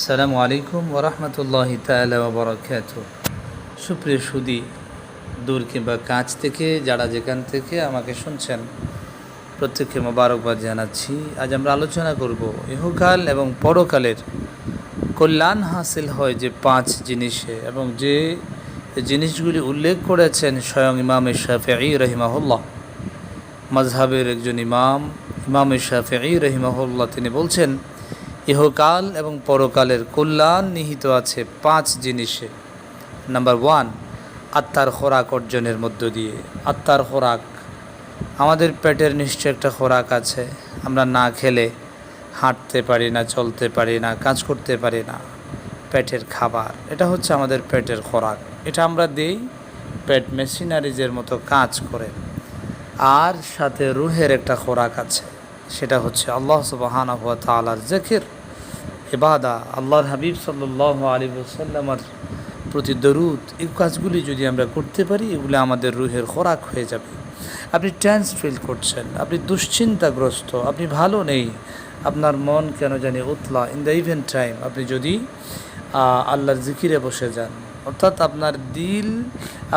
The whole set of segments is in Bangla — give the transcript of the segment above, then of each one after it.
আসসালামু আলাইকুম ওরহমতুল্লাহ তালা বরকাত সুপ্রিয় সুদি, দূর কিংবা কাছ থেকে, যারা যেখান থেকে আমাকে শুনছেন, প্রত্যেককে মোবারকবাদ জানাচ্ছি। আজ আমরা আলোচনা করব ইহকাল এবং পরকালের কল্যাণ হাসিল হয় যে পাঁচ জিনিসে এবং যে জিনিসগুলি উল্লেখ করেছেন স্বয়ং ইমাম শাফি রহিমাহুল্লাহ। মাজহাবের একজন ইমাম ইমাম শাফি রহিমাহুল্লাহ তিনি বলছেন ইহকাল এবং পরকালের কল্যাণ নিহিত আছে পাঁচ জিনিসে। নাম্বার ওয়ান, আত্মার খোরাক অর্জনের মধ্য দিয়ে। আত্মার খোরাক, আমাদের পেটের নিশ্চয় একটা খোরাক আছে। আমরা না খেলে হাঁটতে পারি না, চলতে পারি না, কাজ করতে পারি না। পেটের খাবার, এটা হচ্ছে আমাদের পেটের খোরাক। এটা আমরা দিই পেট মেশিনারিজের মতো কাজ করে। আর সাথে রুহের একটা খোরাক আছে, সেটা হচ্ছে আল্লাহ সুবাহানা হুয়া তালার জেখির এবাদা আল্লাহর হাবিব সাল্লাহ আলী সাল্লামার প্রতি দরুদ, এই কাজগুলি যদি আমরা করতে পারি, এগুলো আমাদের রুহের খোরাক হয়ে যাবে। আপনি টেন্স ফিল করছেন, আপনি দুশ্চিন্তাগ্রস্ত, আপনি ভালো নেই, আপনার মন কেন জানি উতলা। ইন দ্য ইভেন্ট টাইম আপনি যদি আল্লাহর জিকিরে বসে যান, অর্থাৎ আপনার দিল,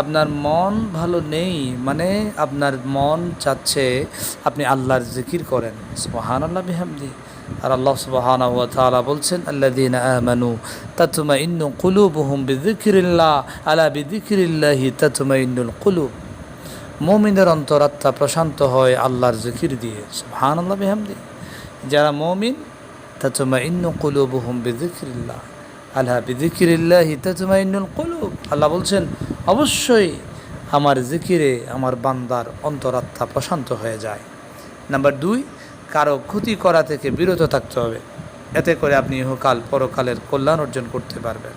আপনার মন ভালো নেই মানে আপনার মন চাচ্ছে আপনি আল্লাহর জিকির করেন। সুবহান আল্লাহ বিহামদি। আর আল্লাহ সুবহান ওয়া তাআলা বলছেন, আল্লাযীনা আমানু তাতমাইন্নু কুলুবুহুম বিযিকরিল্লাহ, আলা বিযিকরিল্লাহি তাতমাইন্নুল কুলুব। মুমিনের অন্তরাত্মা প্রশান্ত হয় আল্লাহর জিকির দিয়ে সুবহান আল্লাহ বিহামদি। যারা মুমিন, তাতমাইন্নু কুলুবুহুম বিযিকরিল্লাহ আল্লাহ বিদিকিরিল্লাহি তাতমাইন্নুল কুলুব। আল্লাহ বলছেন, অবশ্যই আমার জিকিরে, আমার বান্দার অন্তরাত্মা প্রশান্ত হয়ে যায়। নাম্বার দুই কারও ক্ষতি করা থেকে বিরত থাকতে হবে। এতে করে আপনি ইহকাল, পরকালের কল্যাণ অর্জন করতে পারবেন।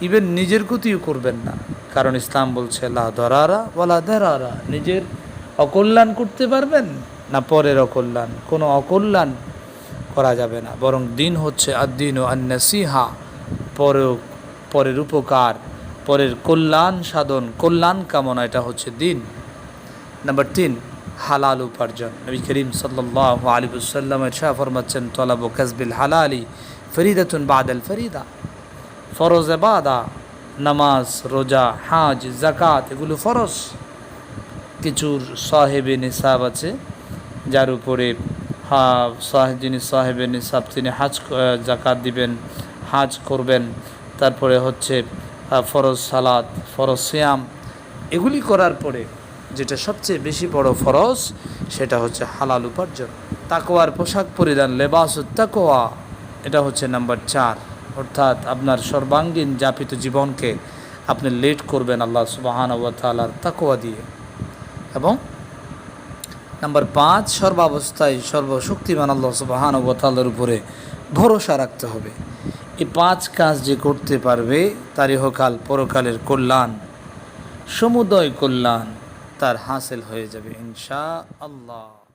ইভেন নিজের ক্ষতিও করবেন না। কারণ ইসলাম বলছে, লা দরারা ওয়ালা দেরারা। নিজের অকল্যাণ করতে পারবেন না পরের অকল্যাণ? কোনো অকল্যাণ করা যাবে না। বরং দিন হচ্ছে আদিন ও আন্নাসিহা। পর পরের উপকার, পরের কল্যাণ সাধন, কল্যাণ কামনা, এটা হচ্ছে দিন। নাম্বার তিন হালাল উপার্জন। নবী করিম সাল্লাহ আলী সাল্লামের শাহ ফরমাচ্ছেন, তলাব কাসবিল হালালি ফরিদাতুন বাদাল ফরিদা। ফরজ বাদা, নামাজ, রোজা, হাজ জাকাত এগুলো ফরজ। কিছুর সাহেবে নিসাব আছে, যার উপরে হা সাহেব যিনি সাহেবে নিসাব, তিনি হাজ জাকাত দিবেন, হাজ করবেন। তারপরে হচ্ছে ফরজ সালাদ ফরজ সিয়াম। এগুলি করার পরে যেটা সবচেয়ে বেশি বড় ফরজ, সেটা হচ্ছে হালাল উপার্জন। তাকোয়ার পোশাক পরিধান, লেবাস তাকোয়া এটা হচ্ছে নাম্বার চার। অর্থাৎ আপনার সর্বাঙ্গীন যাপিত জীবনকে আপনি লেট করবেন আল্লাহ সুবাহান তালার তাকোয়া দিয়ে। এবং নাম্বার পাঁচ, সর্বাবস্থায় সর্বশক্তিমান আল্লাহ সুবাহান তাল্লার উপরে ভরসা রাখতে হবে। এই পাঁচ কাজ যে করতে পারবে তার ইহকাল পরকালের কল্যাণ, সমুদয় কল্যাণ। তার হাসিল হয়ে যাবে ইনশা আল্লাহ